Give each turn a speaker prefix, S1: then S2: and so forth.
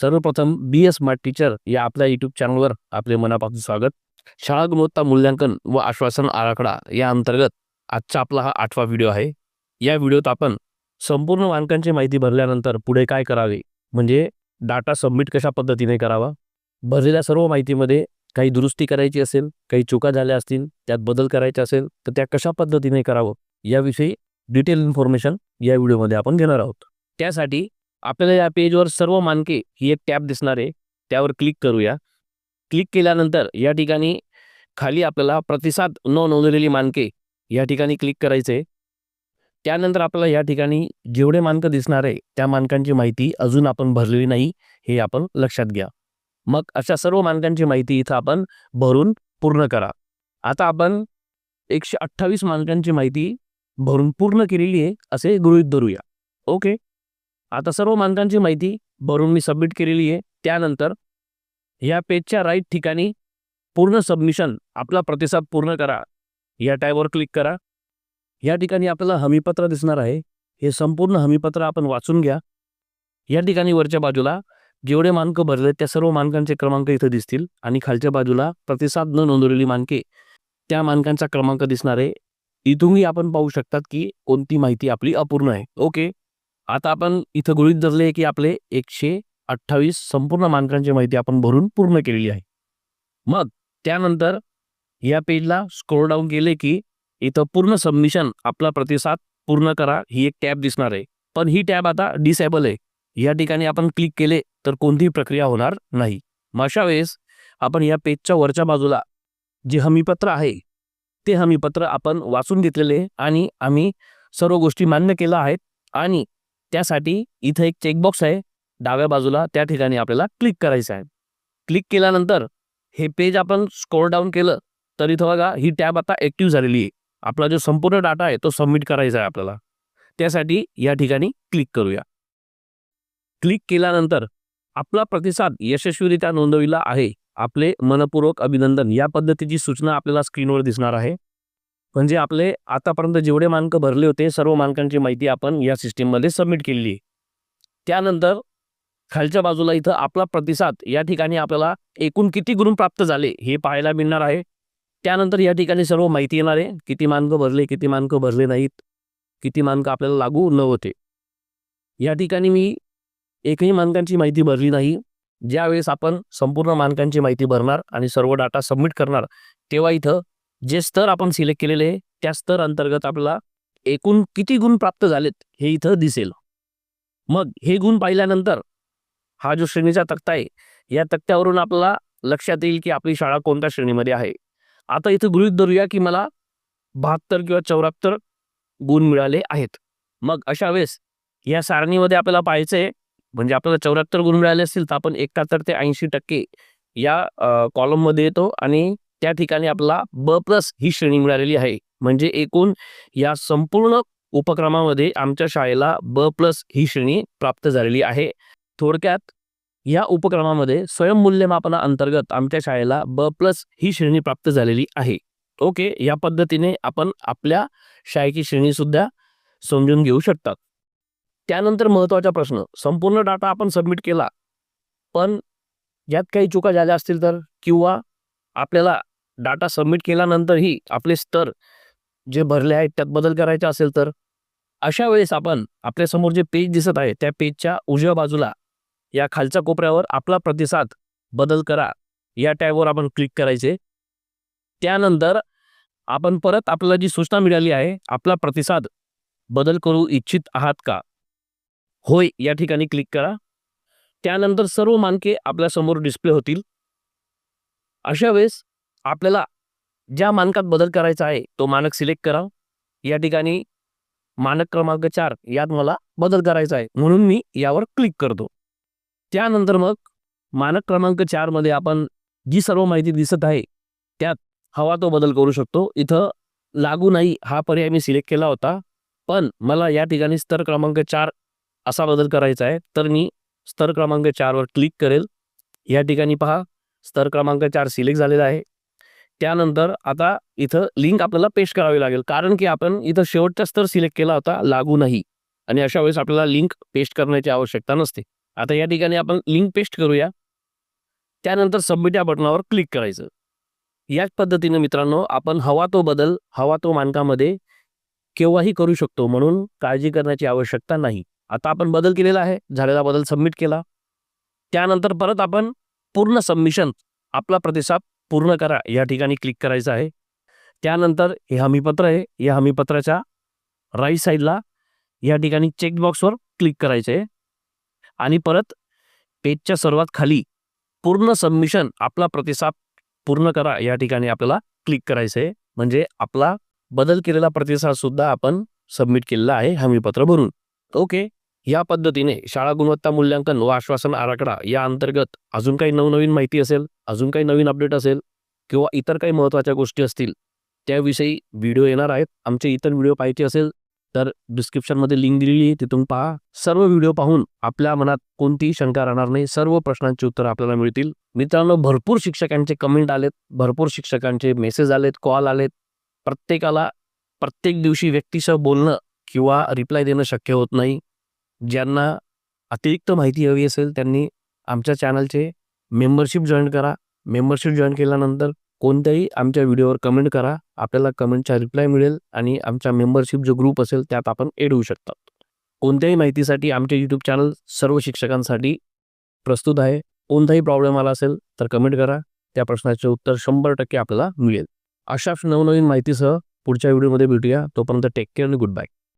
S1: सर्वप्रथम बी S smart teacher या आपल्या युट्यूब चॅनलवर आपले मनापासून स्वागत. शाळा गुणवत्ता मूल्यांकन व आश्वासन आराखडा या अंतर्गत आजचा आपला हा आठवा व्हिडिओ आहे. या व्हिडिओत आपण संपूर्ण मानकांची माहिती भरल्यानंतर पुढे काय करावे? म्हणजे डाटा सबमिट कशा पद्धतीने करावा? भरलेल्या सर्व माहितीमध्ये काही दुरुस्ती करायची असेल काही चुका झाल्या असतील त्यात बदल करायचे असेल तर त्या कशा पद्धतीने करावं? याविषयी डिटेल इन्फॉर्मेशन या व्हिडिओमध्ये आपण घेणार आहोत. त्यासाठी आपल्याला या पेजवर सर्व मानके ही एक टॅब दिसणार आहे. त्यावर क्लिक करूया. क्लिक केल्यानंतर या ठिकाणी खाली आपल्याला प्रतिसाद न नोंदवलेली मानके या ठिकाणी क्लिक करायचे. त्यानंतर आपल्याला या ठिकाणी जेवढे मानकं दिसणार आहे त्या मानकांची माहिती अजून आपण भरलेली नाही हे आपण लक्षात घ्या. मग अशा सर्व मानकांची माहिती इथं आपण भरून पूर्ण करा. आता आपण एकशे अठ्ठावीस मानकांची माहिती भरून पूर्ण केलेली आहे असे गृहीत धरूया. ओके? आता सर्व मानकांची माहिती भरून मी सबमिट केलेली आहे. त्यानंतर या पेजच्या राईट ठिकाणी पूर्ण सबमिशन आपला प्रतिसाद पूर्ण करा. या टॅबवर क्लिक करा. या ठिकाणी आपल्याला हमीपत्र दिसणार आहे. हे संपूर्ण हमीपत्र आपण वाचून घ्या. या ठिकाणी वरच्या बाजूला जेवढे मानकं भरले त्या सर्व मानकांचे क्रमांक इथं दिसतील आणि खालच्या बाजूला प्रतिसाद न नोंदवलेली मानके त्या मानकांचा क्रमांक दिसणार आहे. इथूनही आपण पाहू शकतात की कोणती माहिती आपली अपूर्ण आहे. ओके. आता आपण इथं गृहित धरले की आपले एकशे अठ्ठावीस संपूर्ण मानकांची माहिती आपण भरून पूर्ण केलेली आहे. मग त्यानंतर या पेजला स्क्रोल डाऊन केले की इथं पूर्ण सबमिशन आपला प्रतिसाद पूर्ण करा ही एक टॅब दिसणार आहे. पण ही टॅब आता डिसेबल आहे. या ठिकाणी आपण क्लिक केले तर कोणतीही प्रक्रिया होणार नाही. मग अशा वेळेस आपण या पेजच्या वरच्या बाजूला जे हमीपत्र आहे ते हमीपत्र आपण वाचून घेतलेले आणि आम्ही सर्व गोष्टी मान्य केल्या आहेत आणि त्यासाठी इथं एक चेकबॉक्स आहे. डाव्या बाजूला त्या ठिकाणी आपल्याला क्लिक करायचं आहे. क्लिक केल्यानंतर हे पेज आपण स्क्रोल डाऊन केलं तर इथं बघा ही टॅब आता ॲक्टिव्ह झालेली आहे. आपला जो संपूर्ण डाटा आहे तो सबमिट करायचा आहे आपल्याला. त्यासाठी या ठिकाणी क्लिक करूया. क्लिक केल्यानंतर आपला प्रतिसाद यशस्वीरित्या नोंदविला आहे. आपले मनपूर्वक अभिनंदन. या पद्धतीची सूचना आपल्याला स्क्रीनवर दिसणार आहे. म्हणजे आपले आतापर्यंत जेवढे मानक भरले होते सर्व मानकांची माहिती आपण या सिस्टीममध्ये सबमिट केलेली आहे. त्यानंतर खालच्या बाजूला इथं आपला प्रतिसाद या ठिकाणी आपल्याला एकूण किती गुण प्राप्त झाले हे पाहायला मिळणार आहे. त्यानंतर या ठिकाणी सर्व माहिती येणार आहे किती मानकं भरले किती मानकं भरले नाहीत किती मानकं आपल्याला लागू न होते. या ठिकाणी मी एकही मानकांची माहिती भरली नाही. ज्यावेळेस आपण संपूर्ण मानकांची माहिती भरणार आणि सर्व डाटा सबमिट करणार तेव्हा इथं जे स्तर आपण सिलेक्ट केलेले आहे त्या स्तर अंतर्गत आपल्याला एकूण किती गुण प्राप्त झालेत हे इथं दिसेल. मग हे गुण पाहिल्यानंतर हा जो श्रेणीचा तक्ता आहे या तक्त्यावरून आपल्याला लक्षात येईल की आपली शाळा कोणत्या श्रेणीमध्ये आहे. आता इथं गृहित धरूया की मला बहात्तर किंवा चौऱ्याहत्तर गुण मिळाले आहेत. मग अशा वेळेस या सारणीमध्ये आपल्याला पाहायचं आहे म्हणजे आपल्याला चौऱ्याहत्तर गुण मिळाले असतील तर आपण एकाहत्तर ते ऐंशी टक्के या कॉलममध्ये येतो आणि त्या ठिकाणी आपला ब प्लस ही श्रेणी मिळालेली आहे. म्हणजे एकूण या संपूर्ण उपक्रमामध्ये आमच्या शाळेला ब प्लस ही श्रेणी प्राप्त झालेली आहे. थोडक्यात या उपक्रमामध्ये स्वयंमूल्यमापना अंतर्गत आमच्या शाळेला ब प्लस ही श्रेणी प्राप्त झालेली आहे. ओके या पद्धतीने आपण आपल्या शाळेची श्रेणीसुद्धा समजून घेऊ शकतात. त्यानंतर महत्त्वाचा प्रश्न संपूर्ण डाटा आपण सबमिट केला पण यात काही चुका झाल्या असतील तर? किंवा आपल्याला डाटा सबमिट केल्यानंतरही आपले स्तर जे भरले आहेत त्यात बदल करायचा असेल तर? अशा वेळेस आपण आपल्यासमोर जे पेज दिसत आहे त्या पेजच्या उजव्या बाजूला या खालच्या कोपऱ्यावर आपला प्रतिसाद बदल करा. या टॅबवर आपण क्लिक करायचे. त्यानंतर आपण परत आपल्याला जी सूचना मिळाली आहे आपला प्रतिसाद बदल करू इच्छित आहात का? होय या ठिकाणी क्लिक करा. त्यानंतर सर्व मानके आपल्यासमोर डिस्प्ले होतील. अशा वेळेस आपल्याला ज्या मानकात बदल करायचा आहे तो मानक सिलेक्ट करा. या ठिकाणी मानक क्रमांक चार यात मला बदल करायचा आहे म्हणून मी यावर क्लिक करतो. त्यानंतर मग मानक क्रमांक चारमध्ये आपण जी सर्व माहिती दिसत आहे त्यात हवा तो बदल करू शकतो. इथं लागू नाही हा पर्याय मी सिलेक्ट केला होता. पण मला या ठिकाणी स्तर क्रमांक चार असा बदल करायचा आहे तर मी स्तर क्रमांक चारवर क्लिक करेल. या ठिकाणी पहा स्तर क्रमांक चार सिलेक्ट झालेला आहे. त्यानंतर आता इथं लिंक आपल्याला पेस्ट करावी लागेल. कारण की आपण इथं शेवटचा स्तर सिलेक्ट केला होता लागू नाही. आणि अशा वेळेस आपल्याला लिंक पेस्ट करण्याची आवश्यकता नसते. आता या ठिकाणी आपण लिंक पेस्ट करूया. त्यानंतर सबमिट या बटनावर क्लिक करायचं. याच पद्धतीने मित्रांनो आपण हवा तो बदल हवा तो मानकामध्ये केव्हाही करू शकतो म्हणून काळजी करण्याची आवश्यकता नाही. आता आपण बदल केलेला आहे झालेला बदल सबमिट केला. त्यानंतर परत आपण पूर्ण सबमिशन आपला प्रतिसाद पूर्ण करा या ठिकाणी क्लिक करायचं आहे. त्यानंतर हे हमीपत्र आहे. या हमीपत्राच्या राईट साईडला या ठिकाणी चेकबॉक्सवर क्लिक करायचं आहे. आणि परत पेजच्या सर्वात खाली पूर्ण सबमिशन आपला प्रतिसाद पूर्ण करा या ठिकाणी आपल्याला क्लिक करायचं आहे. म्हणजे आपला बदल केलेला प्रतिसाद सुद्धा आपण सबमिट केलेला आहे हमीपत्र भरून. ओके. या पद्धतीने शाळा गुणवत्ता मूल्यांकन व आश्वासन आराखडा या अंतर्गत अजून काही नवनवीन माहिती असेल अजून काही नवीन अपडेट असेल किंवा इतर काही महत्त्वाच्या गोष्टी असतील त्याविषयी व्हिडिओ येणार आहेत. आमचे इतर व्हिडिओ पाहायचे असेल तर डिस्क्रिप्शनमध्ये लिंक दिलेली आहे तिथून पहा. सर्व व्हिडिओ पाहून आपल्या मनात कोणतीही शंका राहणार नाही. सर्व प्रश्नांची उत्तरं आपल्याला मिळतील. मित्रांनो भरपूर शिक्षकांचे कमेंट आलेत भरपूर शिक्षकांचे मेसेज आलेत कॉल आलेत. प्रत्येकाला प्रत्येक दिवशी व्यक्तीसह बोलणं किंवा रिप्लाय देणं शक्य होत नाही. ज्यांना अतिरिक्त माहिती हवी असेल त्यांनी आमच्या चॅनलचे मेंबरशिप जॉईन करा. मेंबरशिप जॉईन केल्यानंतर कोणत्याही आमच्या व्हिडिओवर कमेंट करा. आपल्याला कमेंटचा रिप्लाय मिळेल आणि आमचा मेंबरशिप जो ग्रुप असेल त्यात आपण एड होऊ शकतात. कोणत्याही माहितीसाठी आमचे यूट्यूब चॅनल सर्व शिक्षकांसाठी प्रस्तुत आहे. कोणताही प्रॉब्लेम आला असेल तर कमेंट करा. त्या प्रश्नाचे उत्तर शंभर टक्के आपल्याला मिळेल. अशाच नवनवीन माहितीसह पुढच्या व्हिडिओमध्ये भेटूया. तोपर्यंत टेक केअर आणि गुड बाय